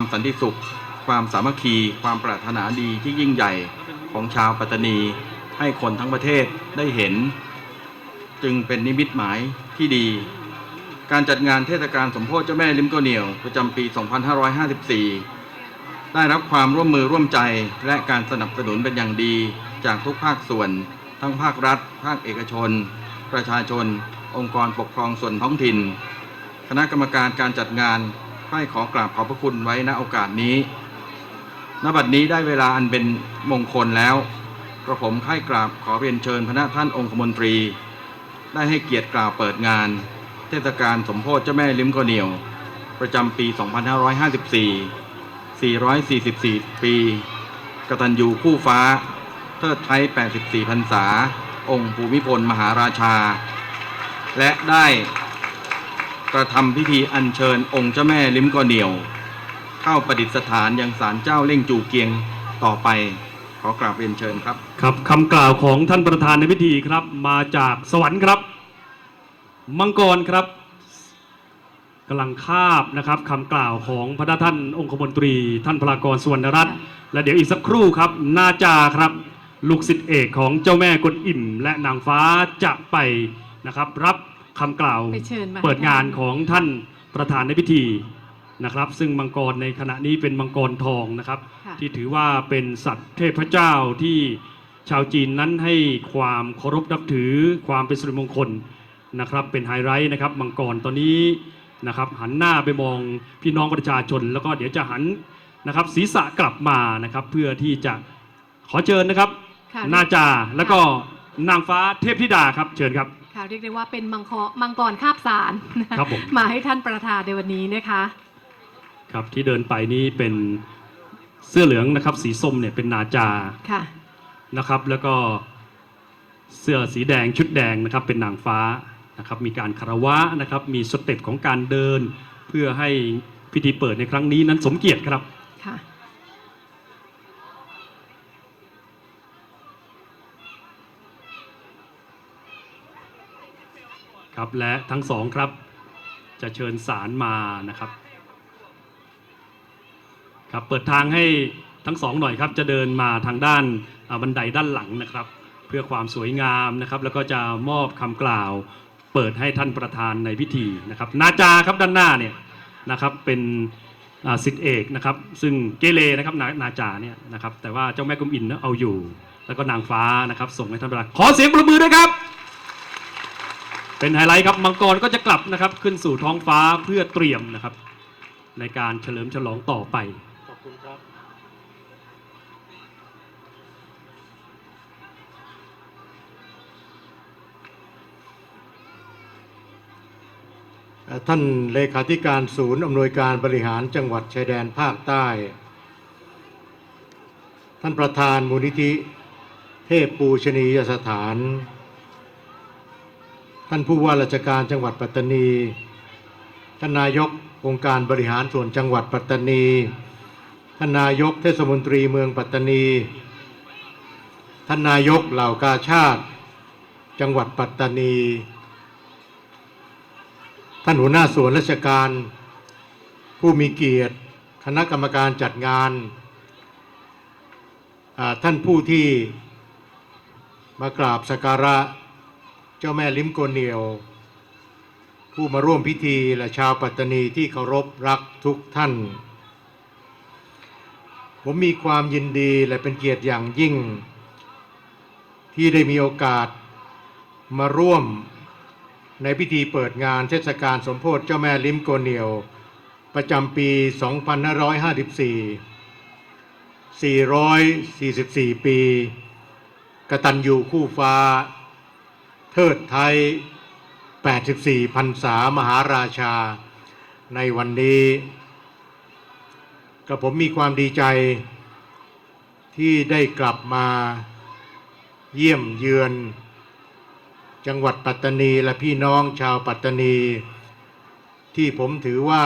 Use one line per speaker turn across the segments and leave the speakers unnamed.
ความสันติสุข ความสามัคคี ความปรารถนาดีที่ยิ่งใหญ่ของชาวปัตตานี ให้คนทั้งประเทศได้เห็น จึงเป็นนิมิตหมายที่ดี การจัดงานเทศกาลสมโพธิเจ้าแม่ลิมโกเหนียว ประจำปี 2554 ได้รับความร่วมมือร่วมใจและการสนับสนุนเป็นอย่างดีจากทุกภาคส่วน ทั้งภาครัฐ ภาคเอกชน ประชาชน องค์กรปกครองส่วนท้องถิ่น คณะกรรมการการจัดงาน ให้ขอกราบขอบพระคุณไว้ณโอกาสนี้ณบัดนี้ได้เวลาอันเป็นมงคลแล้วกระผมค่ายกราบขอเรียนเชิญพระท่านองคมนตรี ได้ให้เกียรติกล่าวเปิดงาน เทศกาลสมโพธิเจ้าแม่ลิมกอเหนียว ประจำปี 2554 444 ปี กตัญญูคู่ฟ้า เทิดไทย 84พรรษา องค์ภูมิพลมหาราชา และได้ กระทำพิธีอัญเชิญองค์เจ้าแม่ลิ้มกอเหนียว เข้าประดิษฐานยังศาลเจ้าเล่งจูเกียงต่อไป ขอกราบเรียนเชิญครับ
ครับคำกล่าวของท่านประธานในพิธีครับ มาจากสวรรค์ครับ มังกรครับกำลังคาบนะครับคำกล่าวของพระท่านองคมนตรี ท่านพลากรสุวรรณรัตน์และเดี๋ยวอีกสักครู่ครับนาจาครับ ลูกศิษย์เอกของเจ้าแม่กวนอิ่ม และนางฟ้าจะไปนะครับรับ คำกล่าว
ไปเชิญมา
เปิดงานของท่านประธานในพิธีนะครับ ซึ่งมังกรในขณะนี้เป็นมังกรทองนะครับ
ค่ะ
ที่ถือว่าเป็นสัตว์เทพเจ้าที่ชาวจีนนั้นให้ความเคารพนับถือความเป็นสิริมงคลนะครับ เป็นไฮไลท์นะครับมังกรตอนนี้นะครับหันหน้าไปมองพี่น้องประชาชน แล้วก็เดี๋ยวจะหันนะครับศีรษะกลับมานะครับ เพื่อที่จะขอเชิญนะครับ
ค่ะ
นาจาแล้วก็นางฟ้าเทพธิดาครับเชิญครับ
ค่ะ เรียกได้ว่าเป็นมังคมังกรคาบสารนะครับ
ผม
มาให้ท่านประธานในวันนี้นะคะ
ครับที่เดินไปนี่เป็นเสื้อเหลืองนะครับ สีส้มเนี่ยเป็นนาจา
ค่ะ
นะครับ แล้วก็เสื้อสีแดงชุดแดงนะครับ เป็นนางฟ้านะครับ มีการคารวะนะครับ มีสเต็ปของการเดิน เพื่อให้พิธีเปิดในครั้งนี้นั้นสมเกียรติครับ
ค
รับและทั้งสองครับจะเชิญสารมานะครับครับเปิดทางให้ทั้งสองหน่อยครับจะเดินมาทางด้านบันไดด้านหลังนะครับ เพื่อความสวยงามนะครับ แล้วก็จะมอบคำกล่าว เปิดให้ท่านประธานในพิธีนะครับนาจาครับด้านหน้าเนี่ยนะครับเป็นสิทธิเอกนะครับ ซึ่งเกเรนะครับนานาจาเนี่ยนะครับแต่ว่าเจ้าแม่กุมอินเอาอยู่ แล้วก็นางฟ้านะครับ ส่งให้ท่านประธานขอเสียงปรบมือด้วยครับ เป็นไฮไลท์ครับมังกรก็จะกลับนะครับ ขึ้นสู่ท้องฟ้าเพื่อเตรียมนะครับ ในการเฉลิมฉลองต่อไป
ขอบคุณครับ ท่านเลขาธิการศูนย์อำนวยการบริหารจังหวัดชายแดนภาคใต้ ท่านประธานมูลนิธิ เทพปูชนียสถาน ท่านผู้ว่าราชการจังหวัดปัตตานี ท่านนายกองค์การบริหารส่วนจังหวัดปัตตานี ท่านนายกเทศมนตรีเมืองปัตตานี ท่านนายกเหล่ากาชาติ จังหวัดปัตตานี ท่านหัวหน้าส่วนราชการ ผู้มีเกียรติ คณะกรรมการจัดงาน ท่านผู้ที่มากราบสักการะ เจ้าแม่ลิมโกเนียว ผู้มาร่วมพิธีและชาวปัตตานีที่เคารพรักทุกท่าน ผมมีความยินดีและเป็นเกียรติอย่างยิ่ง ที่ได้มีโอกาสมาร่วมในพิธีเปิดงานเทศกาลสมโพธิเจ้าแม่ลิมโกเนียว ประจำปี 2554 444 ปี กตัญญูคู่ฟ้า ทิดไทย 84 พรรษามหาราชา ในวันนี้กระผมมีความดีใจ ที่ได้กลับมาเยี่ยมเยือน จังหวัดปัตตานีและพี่น้องชาวปัตตานี ที่ผมถือว่า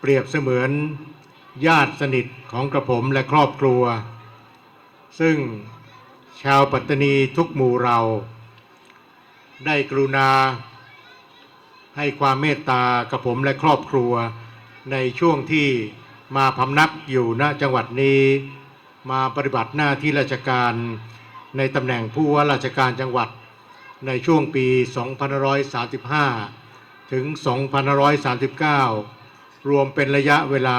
เปรียบเสมือนญาติสนิทของกระผมและครอบครัว ซึ่งชาวปัตตานีทุกหมู่เรา ได้กรุณา ให้ความเมตตากับผมและครอบครัว ในช่วงที่มาพำนักอยู่ณจังหวัดนี้ มาปฏิบัติหน้าที่ราชการในตำแหน่งผู้ว่าราชการจังหวัดในช่วงปี 2535 ถึง 2539 รวมเป็นระยะเวลา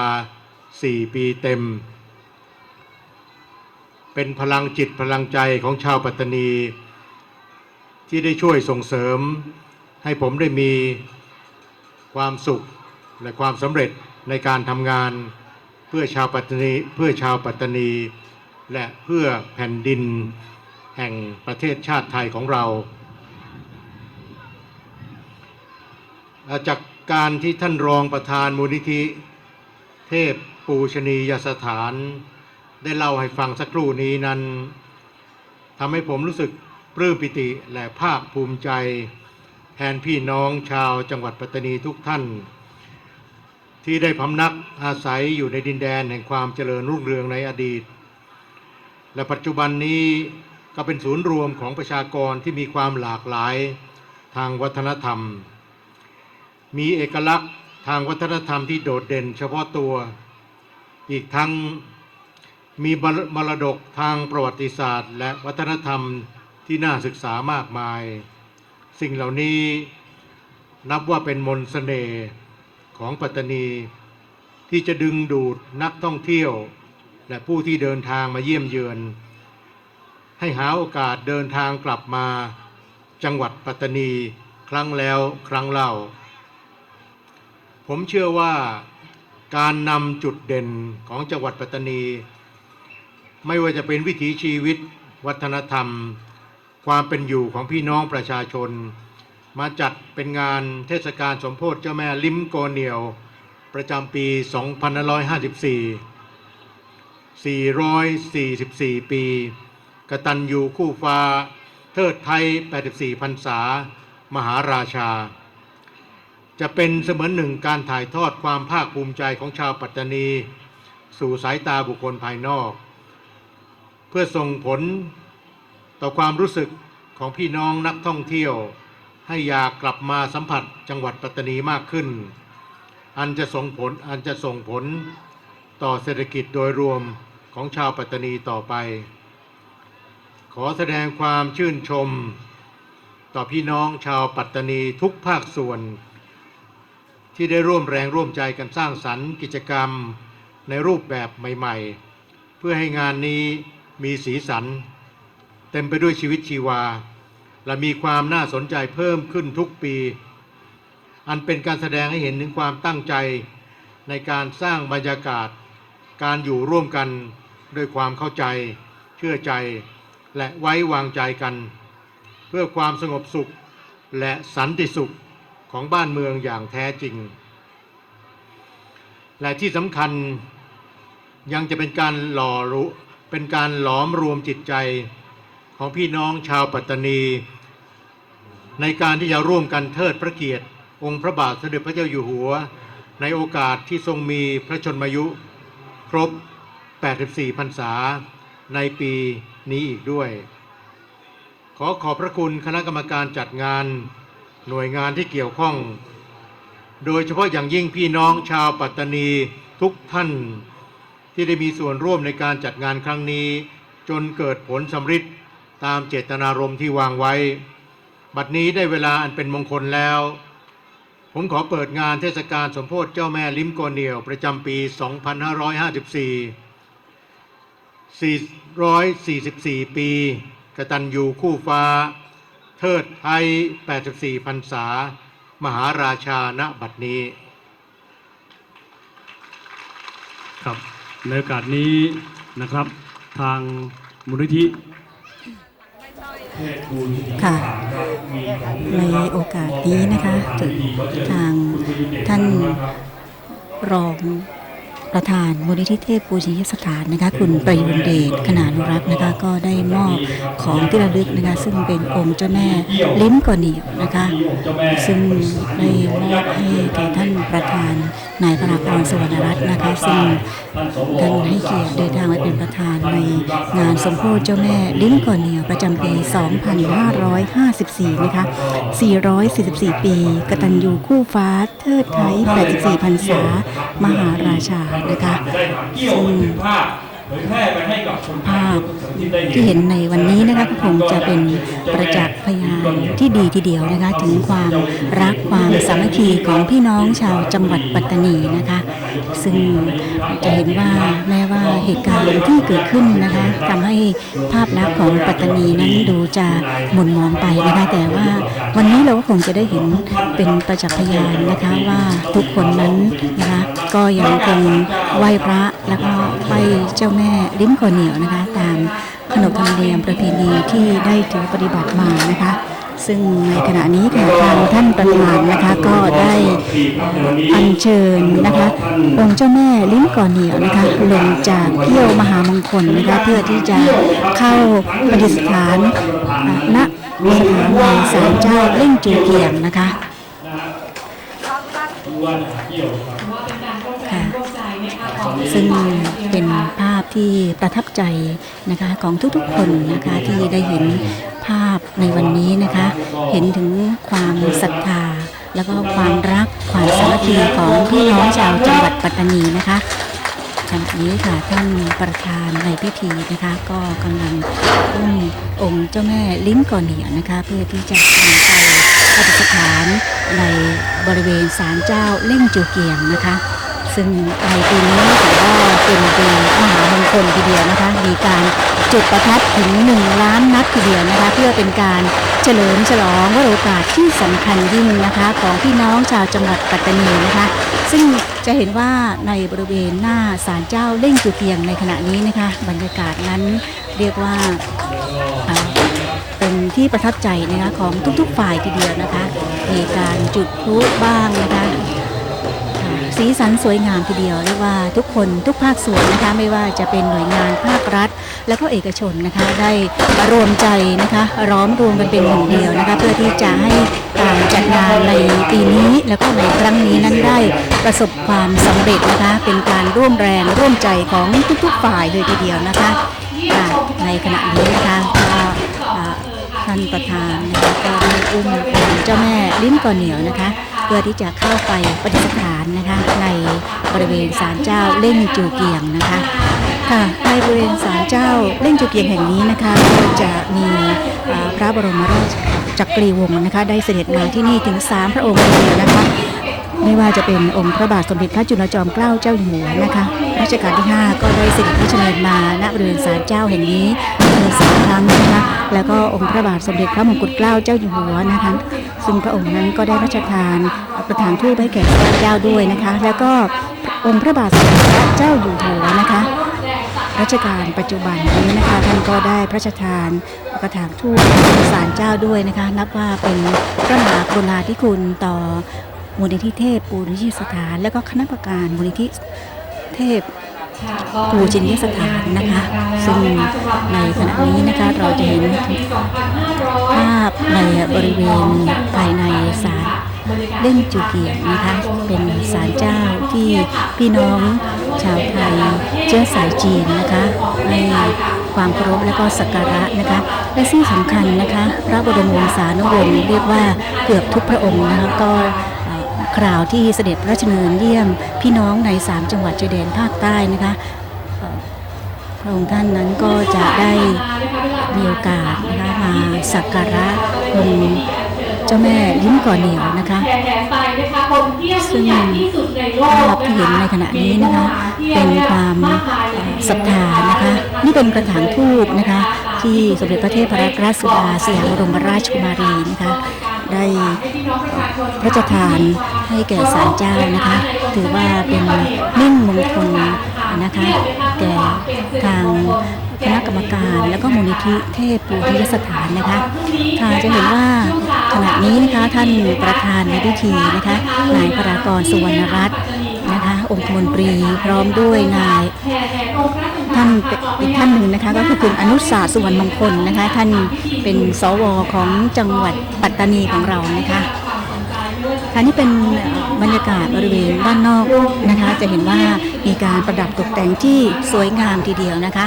4 ปีเต็ม เป็นพลังจิตพลังใจของชาวปัตตานี ที่ได้ช่วยส่งเสริม ให้ผมได้มีความสุขและความสำเร็จในการทำงานเพื่อชาวปัตตานีเพื่อชาวปัตตานี และเพื่อแผ่นดินแห่งประเทศชาติไทยของเราจากการที่ท่านรองประธานมูลนิธิ เทพปูชนียสถาน ได้เล่าให้ฟังสักครู่นี้นั้นทำให้ผมรู้สึก ปลื้มปิติและภาคภูมิใจ แทนพี่น้องชาวจังหวัดปัตตานีทุกท่าน ที่ได้พำนักอาศัยอยู่ในดินแดนแห่งความเจริญรุ่งเรืองในอดีต และปัจจุบันนี้ก็เป็นศูนย์รวมของประชากรที่มีความหลากหลายทางวัฒนธรรม มีเอกลักษณ์ทางวัฒนธรรมที่โดดเด่นเฉพาะตัว อีกทั้งมีมรดกทางประวัติศาสตร์ และวัฒนธรรม ที่น่าศึกษามากมาย สิ่งเหล่านี้นับว่าเป็นมนสเสน่ห์ของปัตตานี ที่จะดึงดูดนักท่องเที่ยว และผู้ที่เดินทางมาเยี่ยมเยือน ให้หาโอกาสเดินทางกลับมาจังหวัดปัตตานีครั้งแล้วครั้งเล่า ผมเชื่อว่าการนำจุดเด่นของจังหวัดปัตตานี ไม่ว่าจะเป็นวิถีชีวิต วัฒนธรรม ความเป็นอยู่ของพี่น้องประชาชน มาจัดเป็นงานเทศกาลสมโพธิเจ้าแม่ลิ้มโกเหนียว ประจำปี 2554 444 ปี กตัญญูคู่ฟ้า เทิดไทย 84พรรษา มหาราชา จะเป็นเสมือนหนึ่งการถ่ายทอดความภาคภูมิใจของชาวปัตตานี สู่สายตาบุคคลภายนอก เพื่อส่งผล ต่อความรู้สึกของพี่น้องนักท่องเที่ยว ให้อยากกลับมาสัมผัสจังหวัดปัตตานีมากขึ้น อันจะส่งผลอันจะส่งผลต่อเศรษฐกิจโดยรวมของชาวปัตตานีต่อไป ขอแสดงความชื่นชม ต่อพี่น้องชาวปัตตานีทุกภาคส่วน ที่ได้ร่วมแรงร่วมใจกันสร้างสรรค์กิจกรรมในรูปแบบใหม่ ๆ เพื่อให้งานนี้มีสีสัน เต็มไปด้วยชีวิตชีวา และมีความน่าสนใจเพิ่มขึ้นทุกปี อันเป็นการแสดงให้เห็นถึงความตั้งใจในการสร้างบรรยากาศ การอยู่ร่วมกันด้วยความเข้าใจ เชื่อใจ และไว้วางใจกัน เพื่อความสงบสุขและสันติสุขของบ้านเมืองอย่างแท้จริง และที่สำคัญยังจะเป็นการหล่อรู้เป็นการหลอมรวมจิตใจ ของพี่น้องชาวปัตตานี ในการที่จะร่วมกันเทิดพระเกียรติ องค์พระบาทสมเด็จพระเจ้าอยู่หัว ในโอกาสที่ทรงมีพระชนมายุ ครบ 84 พรรษา ในปีนี้อีกด้วย ขอขอบพระคุณคณะกรรมการจัดงานหน่วยงานที่เกี่ยวข้อง โดยเฉพาะอย่างยิ่งพี่น้องชาวปัตตานีทุกท่านที่ได้มีส่วนร่วมในการจัดงานครั้งนี้ จนเกิดผลสำฤทธิ์ ตามเจตนารมณ์ที่วางไว้ บัดนี้ได้เวลาอันเป็นมงคลแล้ว ผมขอเปิดงานเทศกาลสมโพธิเจ้าแม่ลิ้มโกเหนียว ประจำปี 2554 444 ปีกตัญญูคู่ฟ้า เทิดไทย 84พรรษา มหาราชาณบัดนี้
ครับในโอกาสนี้นะครับทางมูลนิธิ
ค่ะ ในโอกาสนี้นะคะ ทางท่านรอง ประธานมูลนิธิเทพปูชนียสถานนะคะคุณประยุนเดชขนานุรักษ์นะคะก็ได้มอบของที่ระลึกนะคะซึ่งเป็นองค์เจ้าแม่ลิ้มก่อเหนียวนะคะซึ่งได้มอบให้แก่ท่านประธานนายพระพรสวรรณรัตน์นะคะซึ่งท่านให้เกียรติเดินทางมาเป็นประธานในงานสมโพธิเจ้าแม่ลิ้มก่อเหนียวประจำปี 2554 นะคะ 444 ปีกตัญญูคู่ฟ้าเทิดไทย84พรรษามหาราชานะคะ
จะ เผยแพร่ไปให้กับสุ
ภาพ
ที่
เห็นในวันนี้นะคะก็คงจะเป็นประจักษ์พยานที่ดีทีเดียวนะคะ ถึงความรักความสามัคคีของพี่น้องชาวจังหวัดปัตตานีนะคะ ซึ่งจะเห็นว่าแม้ว่าเหตุการณ์ที่เกิดขึ้นนะคะทำให้ภาพลักษณ์ของปัตตานีนั้นดูจะหม่นหมองไปนะคะแต่ว่าวันนี้เราก็คงจะได้เห็นเป็นประจักษ์พยานนะคะว่าทุกคนนั้นนะคะก็ยังคงไหว้พระแล้วก็ไหว้เจ้าแม่แม่ลิ้มก่อเหนียวนะคะ ตามขนบธรรมเนียมประเพณีที่ได้ถือปฏิบัติมานะคะ ซึ่งในขณะนี้ค่ะทางท่านประธานนะคะก็ได้อัญเชิญนะคะองค์เจ้าแม่ลิ้มก่อเหนียวนะคะลงจากเที่ยวมหามงคลนะคะเพื่อที่จะเข้าประดิษฐานอ่าณสถานีศาลเจ้าเล่งจูเกียงนะคะค่ะซึ่ง เป็นภาพที่ประทับใจนะคะของทุกๆคนนะคะที่ได้เห็นภาพในวันนี้นะคะ เห็นถึงความศรัทธา แล้วก็ความรักความสามัคคีของพี่น้องชาวจังหวัดปัตตานีนะคะขณะนี้ค่ะท่านประธานในพิธีนะคะ ก็กำลังอุ้มองค์เจ้าแม่ลิ้นก่อนเหนียวนะคะ เพื่อที่จะนำไปประดิษฐานในบริเวณศาลเจ้าเล่งจูเกียงนะคะ ซึ่งในปีนี้ถือว่าเป็นปีมหามงคลทีเดียวนะคะ มีการจุดประทัดถึงหนึ่งล้านนัดทีเดียวนะคะ เพื่อเป็นการเฉลิมฉลองวโรกาสที่สำคัญยิ่งนะคะ ของพี่น้องชาวจังหวัดปัตตานีนะคะ ซึ่งจะเห็นว่าในบริเวณหน้าศาลเจ้าเล่งจุเกียงในขณะนี้นะคะ บรรยากาศนั้นเรียกว่าเป็นที่ประทับใจนะคะของทุกๆฝ่ายทีเดียวนะคะ มีการจุดพลุบ้างนะคะ สีสันสวยงามทีเดียวเรียกว่าทุกคนทุกภาคส่วนนะคะไม่ว่าจะเป็นหน่วยงานภาครัฐ และก็เอกชนนะคะได้รวมใจนะคะร้อมรวมกันเป็นหนึ่งเดียวนะคะเพื่อที่จะให้การจัดงานในปีนี้แล้วก็ในครั้งนี้นั้นได้ประสบความสำเร็จนะคะเป็นการร่วมแรงร่วมใจของทุกๆฝ่ายเลยทีเดียวนะคะในขณะนี้นะคะ ท่านประธานนะคะก็ได้อุ้มเจ้าแม่ลิ้นก่อนเหนียวนะคะ เพื่อที่จะเข้าไปปฏิสถานนะคะในบริเวณศาลเจ้าเล่งจูเกียงนะคะค่ะในบริเวณศาลเจ้าเล่งจูเกียงแห่งนี้นะคะก็จะมีพระบรมราชจักรีวงศ์นะคะ ได้เสด็จมาที่นี่ถึงสามพระองค์เลยนะคะ ไม่ว่าจะเป็นองค์พระบาทสมเด็จพระจุลจอมเกล้าเจ้าอยู่หัวนะคะ รัชกาลที่ 5 ก็ได้เสด็จพระชเนินมาณบริเวณศาลเจ้าแห่งนี้ถึงสามครั้งนะคะแล้วก็องค์พระบาทสมเด็จพระมงกุฎเกล้าเจ้าอยู่หัวนะคะซึ่งพระองค์นั้นก็ได้พระราชทานประธานทูปให้แก่พระเจ้าด้วยนะคะ แล้วก็องค์พระบาทสมเด็จพระเจ้าอยู่หัวนะคะรัชกาลปัจจุบันนี้นะคะท่านก็ได้พระราชทานกระถางทูปสารเจ้าด้วยนะคะ นับว่าเป็นพระมหากรุณาธิคุณต่อมูลนิธิเทพปูนิธิสถาน และก็คณะกรรมการมูลนิธิ เทพปูจินยสถานนะคะ ซึ่งในขณะนี้นะคะเราจะเห็นภาพในบริเวณภายในศาลเล่งจูเกียงนะคะเป็นศาลเจ้าที่พี่น้องชาวไทยเชื้อสายจีนนะคะให้ความเคารพและก็สักการะนะคะ และที่สำคัญนะคะ พระบรมวงศานุวงศ์เรียกว่าเกือบทุกพระองค์นะคะก็เอ่อ คราวที่เสด็จพระราชดำเนินเยี่ยมพี่น้องใน 3 จังหวัดชายแดนภาคใต้นะคะพระองค์ท่านนั้นก็จะได้มีโอกาสนะคะมาสักการะองค์เจ้าแม่ลิ้มก่อเหนียวนะคะซึ่งภาพที่เห็นในขณะนี้นะคะเป็นความศรัทธานะคะนี่เป็นกระถางทูบนะคะที่สมเด็จพระเทพรัตนราชสุดาสยามบรมราชกุมารีนะคะ ได้พระราชทานให้แก่ศาลเจ้านะคะ ถือว่าเป็นมิ่งมงคลนะคะแก่ทางคณะกรรมการและก็มูลนิธิเทพปูทิยสถานนะคะค่ะจะเห็นว่าขณะนี้นะคะท่านประธานในพิธีนะคะนายพรากรสุวรรณรัต นะคะองคมนตรีพร้อมด้วยนายท่านอีกท่านหนึ่งนะคะก็คือคุณอนุสาสุวรรณมงคลนะคะท่านเป็นสวของจังหวัดปัตตานีของเรานะคะค่ะนี่เป็นบรรยากาศบริเวณด้านนอกนะคะ จะเห็นว่ามีการประดับตกแต่งที่สวยงามทีเดียวนะคะ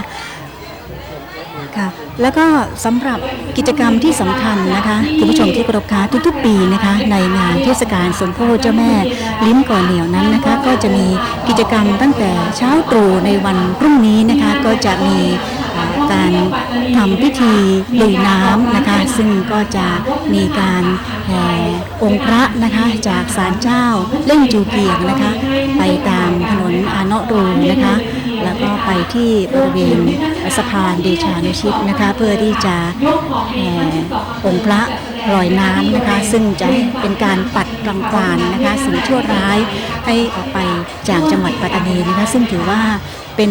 ค่ะแล้วก็สำหรับกิจกรรมที่สำคัญนะคะคุณผู้ชมที่เคารพคะทุกๆ ปีนะคะ ในงานเทศกาลสมโพธิเจ้าแม่ ลิ้มก่อนเหนียวนั้นนะคะ ก็จะมีกิจกรรมตั้งแต่เช้าตรู่ในวันพรุ่งนี้นะคะ ก็จะมีการทำพิธีลุยน้ำนะคะ ซึ่งก็จะมีการแห่องค์พระนะคะจากศาลเจ้าเล่งจูเกียงนะคะ ไปตามถนนอาเนาะรูนะคะ แล้วก็ไปที่บริเวณสะพานเดชานุชิตนะคะ เพื่อที่จะแห่องค์พระลอยน้ำนะคะ ซึ่งจะเป็นการปัดรังควานนะคะ สิ่งชั่วร้ายให้ออกไปจากจังหวัดปัตตานีนะคะ ซึ่งถือว่าเป็น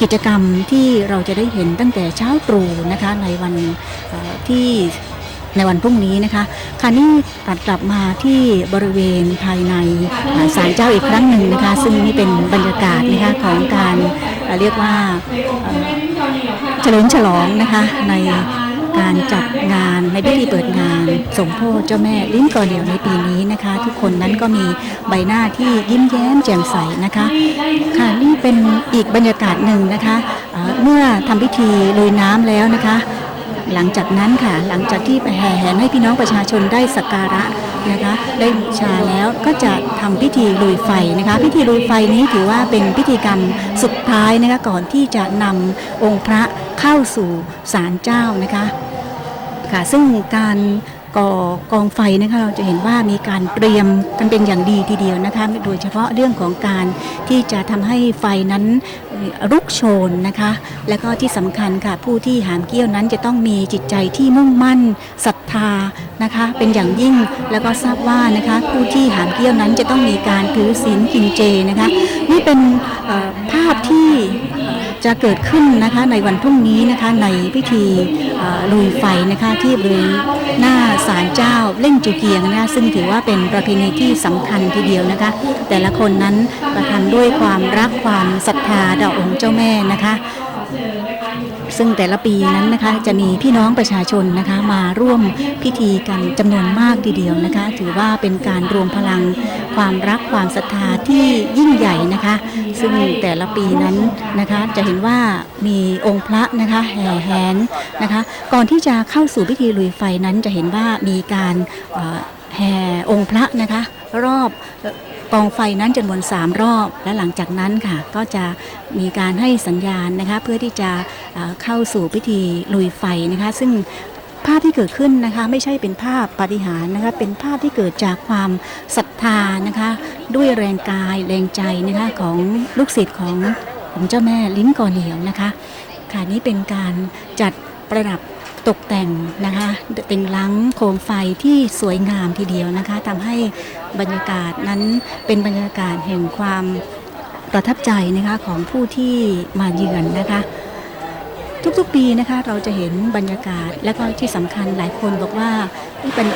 กิจกรรมที่เราจะได้เห็นตั้งแต่เช้าตรู่นะคะในวันที่ ในวันพรุ่งนี้นะคะค่ะนี่ตัดกลับมาที่บริเวณภายในศาลเจ้าอีกครั้งหนึ่งนะคะ ซึ่งนี่เป็นบรรยากาศนะคะของการเรียกว่าเฉลิมฉลองนะคะในการจัดงานในพิธีเปิดงาน สมโพธิเจ้าแม่ลิ้นก่อเดียวในปีนี้นะคะ ทุกคนนั้นก็มีใบหน้าที่ยิ้มแย้มแจ่มใสนะคะ ค่ะนี่เป็นอีกบรรยากาศหนึ่งนะคะเเมื่อทำพิธีลุยน้ำแล้วนะคะ หลังจากนั้นค่ะ หลังจากที่แห่แหนให้พี่น้องประชาชนได้สักการะนะคะได้บูชาแล้วก็จะทำพิธีลุยไฟนะคะ พิธีลุยไฟนี้ถือว่าเป็นพิธีกรรมสุดท้ายนะคะก่อนที่จะนำองค์พระเข้าสู่ศาลเจ้านะคะค่ะซึ่งการก่อกองไฟนะคะเราจะเห็นว่ามีการเตรียมกันเป็นอย่างดีทีเดียวนะคะ โดยเฉพาะเรื่องของการที่จะทำให้ไฟนั้น รุกโชนนะคะ และก็ที่สำคัญค่ะ ผู้ที่หามเกี้ยวนั้นจะต้องมีจิตใจที่มุ่งมั่นศรัทธานะคะ เป็นอย่างยิ่งแล้วก็ทราบว่านะคะ ผู้ที่หามเกี้ยวนั้นจะต้องมีการถือศีลกินเจนะคะ นี่เป็นภาพที่ จะเกิดขึ้นนะคะในวันพรุ่งนี้นะคะในพิธีลุยไฟนะคะที่บริเวณหน้าศาลเจ้าเล่งจูเกียงนะคะซึ่งถือว่าเป็นประเพณีที่สำคัญทีเดียวนะคะ แต่ละคนนั้นกระทำด้วยความรักความศรัทธาต่อองค์เจ้าแม่นะคะ ซึ่งแต่ละปีนั้นนะคะจะมีพี่น้องประชาชนนะคะมาร่วมพิธีกันจำนวนมากทีเดียวนะคะ ถือว่าเป็นการรวมพลังความรักความศรัทธาที่ยิ่งใหญ่นะคะ ซึ่งแต่ละปีนั้นนะคะจะเห็นว่ามีองค์พระนะคะแห่แหนนะคะ ก่อนที่จะเข้าสู่พิธีลุยไฟนั้นจะเห็นว่ามีการแห่องค์พระนะคะ รอบกองไฟนั้นจำนวนสามรอบ และหลังจากนั้นค่ะ ก็จะมีการให้สัญญาณนะคะเพื่อที่จะเข้าสู่พิธีลุยไฟนะคะ ซึ่งภาพที่เกิดขึ้นนะคะไม่ใช่เป็นภาพปาฏิหาริย์นะคะเป็นภาพที่เกิดจากความศรัทธานะคะ ด้วยแรงกายแรงใจนะคะของลูกศิษย์ของของเจ้าแม่ลิ้นก่อเหนียวนะคะค่ะนี่เป็นการจัดประดับ ตกแต่งนะคะเป็นลังโคมไฟที่สวยงามทีเดียวนะคะทำให้บรรยากาศนั้นเป็นบรรยากาศแห่งความประทับใจนะคะของผู้ที่มาเยือนนะคะทุกๆปีนะคะเราจะเห็นบรรยากาศและก็ที่สำคัญหลายคนบอกว่านี่เป็น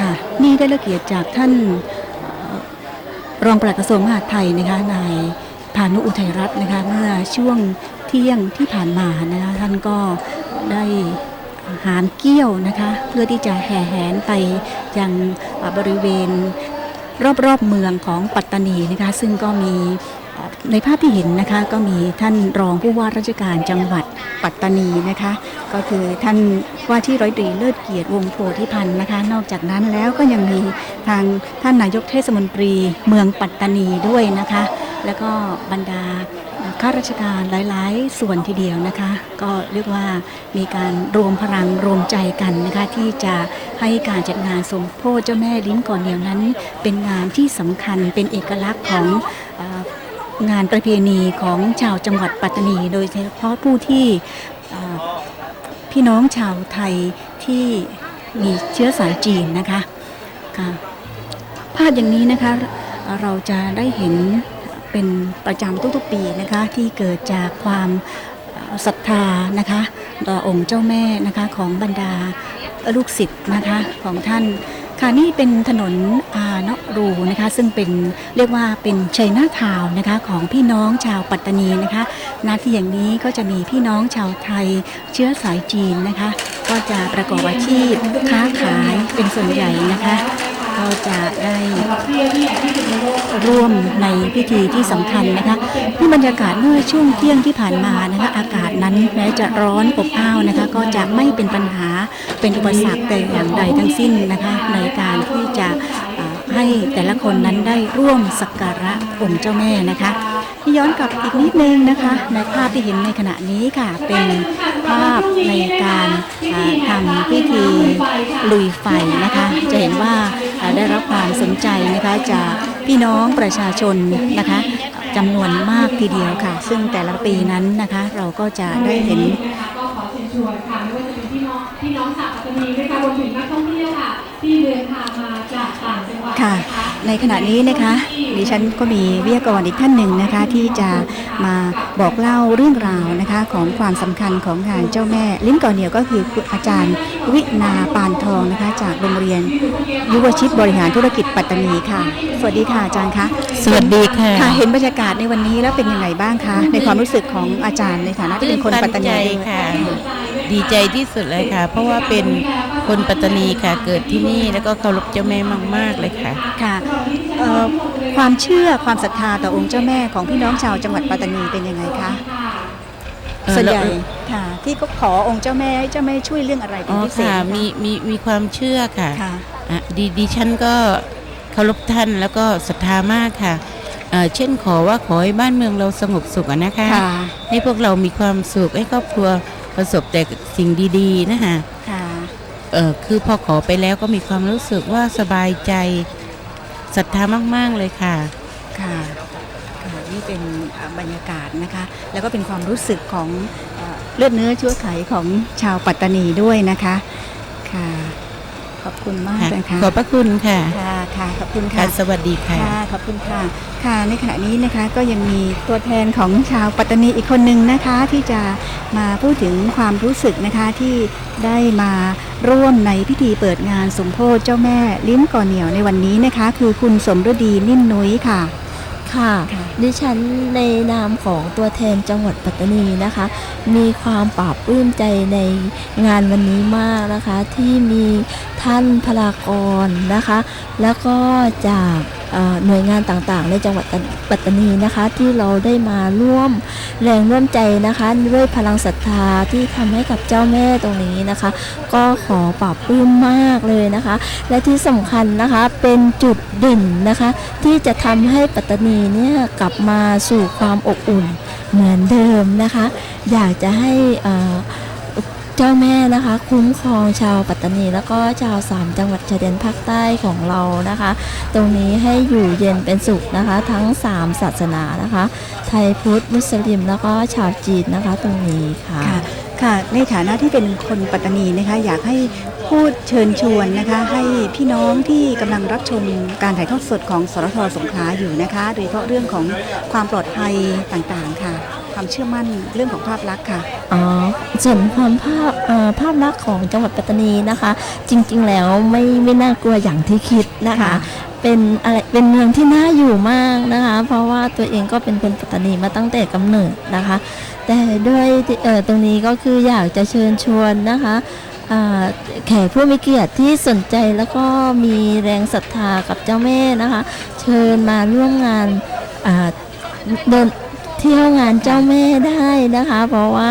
ค่ะนี่ได้รับเกียรติจากท่านออรองปลัดกระทรวงมหาดไทยนะคะนายพานุอุทัยรัตน์นะคะเมื่อช่วงเที่ยงที่ผ่านมานะคะท่านก็ได้ หามเกี้ยวนะคะ เพื่อที่จะแห่แหนไปยังบริเวณรอบๆเมืองของปัตตานีนะคะ ซึ่งก็มีในภาพที่เห็นนะคะก็มีท่านรองผู้ว่าราชการจังหวัดปัตตานีนะคะ ก็คือท่านว่าที่ร้อยตรีเลิศเกียรติวงโพธิพันธ์นะคะ นอกจากนั้นแล้วก็ยังมีทางท่านนายกเทศมนตรีเมืองปัตตานีด้วยนะคะ แล้วก็บรรดา ข้าราชการหลาย ๆ ส่วนทีเดียวนะคะ ก็เรียกว่ามีการรวมพลังรวมใจกันนะคะ ที่จะให้การจัดงานสมโพธิเจ้าแม่ลิ้นก่อนเดียวนั้น เป็นงานที่สำคัญเป็นเอกลักษณ์ของงานประเพณีของชาวจังหวัดปัตตานี โดยเฉพาะผู้ที่พี่น้องชาวไทยที่มีเชื้อสายจีนนะคะค่ะภาพอย่างนี้นะคะเราจะได้เห็น เป็นประจำทุกๆปีนะคะที่เกิดจากความศรัทธานะคะต่อองค์เจ้าแม่นะคะของบรรดาลูกศิษย์นะคะของท่านค่ะนี่เป็นถนนอาเนาะรูนะคะซึ่งเป็นเรียกว่าเป็นชัยนาทาวน์นะคะของพี่น้องชาวปัตตานีนะคะนาที่อย่างนี้ก็จะมีพี่น้องชาวไทยเชื้อสายจีนนะคะ ก็จะประกอบอาชีพค้าขายเป็นส่วนใหญ่นะคะ ก็จะได้ร่วมในพิธีที่สำคัญนะคะที่บรรยากาศเมื่อช่วงเที่ยงที่ผ่านมานะคะอากาศนั้นแม้จะร้อนอบอ้าวนะคะก็จะไม่เป็นปัญหาเป็นอุปสรรคแต่อย่างใดทั้งสิ้นนะคะในการที่จะให้แต่ละคนนั้นได้ร่วมสักการะองค์เจ้าแม่นะคะที่ย้อนกลับอีกนิดนึงนะคะ ในภาพที่เห็นในขณะนี้ค่ะ เป็นภาพในการทำพิธีลุยไฟนะคะ จะเห็นว่าได้รับความสนใจนะคะจากพี่น้องประชาชนนะคะจำนวนมากทีเดียวค่ะ ซึ่งแต่ละปีนั้นนะคะ เราก็จะได้เห็น
ก็ขอเชิญชวนค่ะไม่ว่าจะเป็นพี่น้องพี่น้องชาว ปัตตานีนะคะรวมถึงนักท่องเที่ยวค่ะ ที่เดินทางมาจากต่างจังหวัด
ค่ะ
นะคะ
ในขณะนี้นะคะดิฉันก็มีวิทยากรอีกท่านหนึ่งนะคะ ที่จะมาบอกเล่าเรื่องราวนะคะ ของความสำคัญของงานเจ้าแม่ ลิ้นก่อนเหนียวก็คือคุณอาจารย์ วินาปานทองนะคะ จากโรงเรียนยุวชิตบริหารธุรกิจปัตตานีค่ะ สวัสดีค่ะอาจารย์คะ
สวัสดีค่ะ
ค่ะ เห็นบรรยากาศในวันนี้แล้วเป็นยังไงบ้างคะ ในความรู้สึกของอาจารย์ในฐานะที่เป็นคนปัตตานี
ตื่
ด้วย
ใจค่ะ ดีใจที่สุดเลยค่ะ เพราะว่าเป็นคนปัตตานีค่ะ เกิดที่นี่แล้วก็เคารพเจ้าแม่มาก ๆ เลยค่ะ
ค่ะเอ่อความเชื่อความศรัทธาต่อองค์เจ้าแม่ของพี่น้องชาวจังหวัดปัตตานีเป็นยังไงคะ
เอ่อ
ส่วนใหญ่
เรา
ค่ะที่ก็ขอองค์เจ้าแม่ให้เจ้าแม่ช่วยเรื่องอะไรเป็
อ๋
น
อ
พิเศษ
ค่ะ
ไห
มีมีมีความเชื่อค่ะ
ค่ะ
อะดิดิฉันก็เคารพท่านแล้วก็ศรัทธามากค่ะเอ่อเช่นขอว่าขอให้บ้านเมืองเราสงบสุขอะนะคะ
ค่ะ
ให้พวกเรามีความสุขให้ครอบครัวประสบแต่สิ่งดีๆนะคะ
ค่ะ
เออคือพอขอไปแล้วก็มีความรู้สึกว่าสบายใจศรัทธามากๆเลยค่ะ
ค่ะค่ะ นี่เป็นอ่าบรรยากาศนะคะ แล้วก็เป็นความรู้สึกของเอ่อเลือดเนื้อเชื้อไขของชาวปัตตานีด้วยนะคะค่ะ ขอบคุณมาก
ค่ะ
นะคะ
ขอบพระคุณค่ะ
ค่ะค่ะขอบคุณ
ค่ะ
ค่ะ
สวัสดีค่ะ
ค่ะขอบคุณค่ะค่ะในขณะนี้นะคะก็ยังมีตัวแทนของชาวปัตตานีอีกคนหนึ่งนะคะ ที่จะมาพูดถึงความรู้สึกนะคะที่ได้มาร่วมในพิธีเปิดงานสมโพธิเจ้าแม่ลิ้มก่อเหนียวในวันนี้นะคะ คือคุณสมฤดีนิ่มนุ้ยค่ะ
ค่ะ ดิฉันในนามของตัวแทนจังหวัดปัตตานีนะคะ มีความปราบปลื้มใจในงานวันนี้มากนะคะที่มีท่านพลากรนะคะ แล้วก็จากหน่วยงานต่างๆ ในจังหวัดปัตตานีนะคะ ที่เราได้มาร่วมแรงร่วมใจนะคะ ด้วยพลังศรัทธาที่ทำให้กับเจ้าแม่ตรงนี้นะคะ ก็ขอปราบปลื้มมากเลยนะคะ และที่สำคัญนะคะเป็นจุดเด่นนะคะ ที่จะทำให้ปัตตานีเนี่ยกลับมาสู่ความอบอุ่นเหมือนเดิมนะคะ อยากจะให้อ่อ เจ้าแม่นะคะ คุ้มครองชาวปัตตานี แล้วก็ชาวสามจังหวัดชายแดนภาคใต้ของเรานะคะ ตรงนี้ให้อยู่เย็นเป็นสุขนะคะ ทั้ง 3 ศาสนานะคะ ไทยพุทธมุสลิมแล้วก็ชาวจีนนะคะ ตรงนี้ค่ะ
ค่ะ ค่ะในฐานะที่เป็นคนปัตตานีนะคะอยากให้พูดเชิญชวนนะคะให้พี่น้องที่กำลังรับชมการถ่ายทอดสดของสรทสงขลาอยู่นะคะโดยเฉพาะเรื่องของความปลอดภัยต่างๆค่ะ ความเชื่อมั่นเรื่องของภาพลักษณ์ค่ะ
อ๋อส่วนความภาพเอ่อภาพลักษณ์ของจังหวัดปัตตานีนะคะ จริง ๆ แล้วไม่ไม่น่ากลัวอย่างที่คิดนะคะ
ค่ะ
เป็นอะไรเป็นเมืองที่น่าอยู่มาก ตัวเองก็เป็นคนปัตตานีมาตั้งแต่กำเนิดนะคะ แต่ด้วยเอ่อตรงนี้ก็คืออยากจะเชิญชวนนะคะอ่าแขกผู้มีเกียรติที่สนใจแล้วก็มีแรงศรัทธากับเจ้าแม่นะคะ เชิญมาร่วมงานอ่าเดินเที่ยวงานเจ้าแม่ได้นะคะ เพราะว่า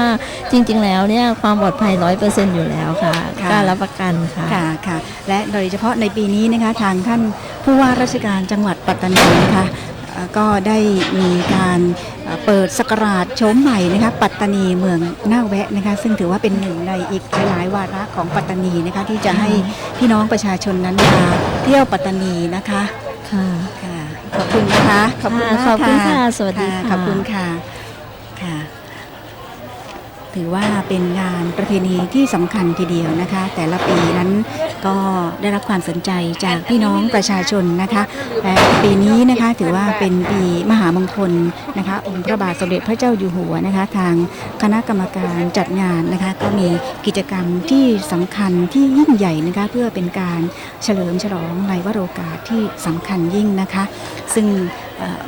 จริงๆ แล้วเนี่ยความปลอดภัยร้อยเปอร์เซ็นต์อยู่แล้วค่ะ
ค่ะ
กล้ารับประกันค่ะ
ค่ะค่ะและโดยเฉพาะในปีนี้นะคะทางท่านผู้ว่าราชการจังหวัดปัตตานีนะคะเอ่อ ก็ได้มีการเอ่อเปิดสกราชโฉมใหม่นะคะปัตตานีเมืองน่าแวะนะคะซึ่งถือว่าเป็นหนึ่งในอีกหลาย ๆ วาระของปัตตานีนะคะที่จะให้พี่น้องประชาชนนั้นมาเที่ยวปัตตานีนะคะ
ค่ะ
ค่ะขอบคุณนะคะขอบคุณมาก
ขอบคุณค่ะสวัสดีค่ะ
ขอบคุณค่ะค่ะ ถือว่าเป็นงานประเพณีที่สำคัญทีเดียวนะคะ แต่ละปีนั้นก็ได้รับความสนใจจากพี่น้องประชาชนนะคะและปีนี้นะคะถือว่าเป็นปีมหามงคลนะคะ องค์พระบาทสมเด็จพระเจ้าอยู่หัวนะคะ ทางคณะกรรมการจัดงานนะคะ ก็มีกิจกรรมที่สำคัญที่ยิ่งใหญ่นะคะ เพื่อเป็นการเฉลิมฉลองในวโรกาสที่สำคัญยิ่งนะคะ ซึ่ง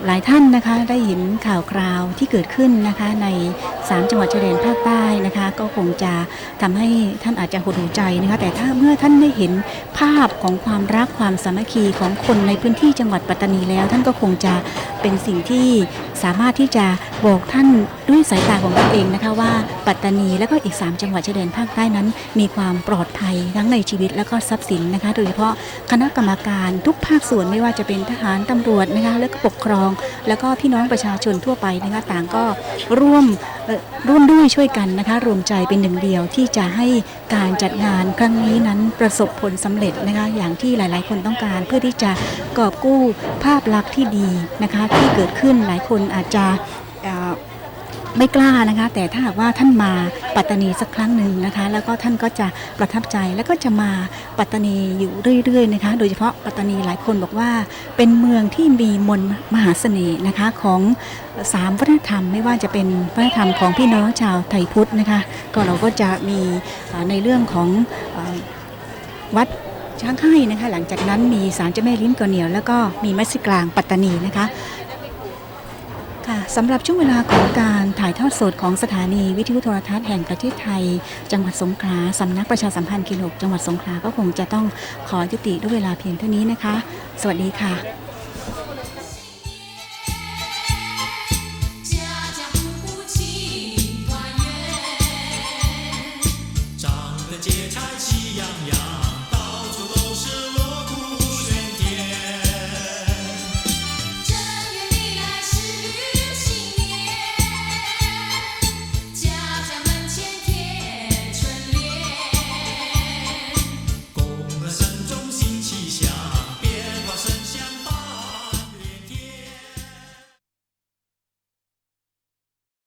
หลายท่านนะคะได้เห็นข่าวคราวที่เกิดขึ้นนะคะใน 3 จังหวัดชายแดนภาคใต้นะคะ ก็คงจะทำให้ท่านอาจจะหดหูใจนะคะแต่ถ้าเมื่อท่านได้เห็นภาพของความรักความสามัคคีของคนในพื้นที่จังหวัดปัตตานีแล้ว ท่านก็คงจะเป็นสิ่งที่สามารถที่จะบอกท่านด้วยสายตาของตนเองนะคะว่าปัตตานีและก็อีก 3 จังหวัดชายแดนภาคใต้นั้น มีความปลอดภัยทั้งในชีวิตและก็ทรัพย์สินนะคะโดยเฉพาะคณะกรรมการทุกภาคส่วนไม่ว่าจะเป็นทหารตำรวจนะคะและก็ปกครอง แล้วก็พี่น้องประชาชนทั่วไปนะคะต่างก็ร่วมร่วมด้วยช่วยกันนะคะรวมใจเป็นหนึ่งเดียวที่จะให้การจัดงานครั้งนี้นั้นประสบผลสำเร็จนะคะอย่างที่หลาย ๆ คนต้องการเพื่อที่จะกอบกู้ภาพลักษณ์ที่ดีนะคะที่เกิดขึ้นหลายคนอาจจะ ไม่กล้านะคะ แต่ถ้าหากว่าท่านมาปัตตานีสักครั้งหนึ่งนะคะ แล้วก็ท่านก็จะประทับใจแล้วก็จะมาปัตตานีอยู่เรื่อยๆนะคะ โดยเฉพาะปัตตานีหลายคนบอกว่า เป็นเมืองที่มีมนมหาเสน่ห์นะคะของสามวัฒนธรรมไม่ว่าจะเป็นวัฒนธรรมของพี่น้องชาวไทยพุทธนะคะ ก็เราก็จะมีในเรื่องของวัดช้างให้นะคะ หลังจากนั้นมีศาลเจ้าแม่ลิ้มกอเหนียวแล้วก็มีมัสยิดกลางปัตตานีนะคะ สำหรับช่วงเวลาของการถ่ายทอดสดของสถานีวิทยุโทรทัศน์แห่งประเทศไทย จังหวัดสงขลาสำนักประชาสัมพันธ์กินหกจังหวัดสงขลาก็คงจะต้องขอยุติด้วยเวลาเพียงเท่านี้นะคะ สวัสดีค่ะ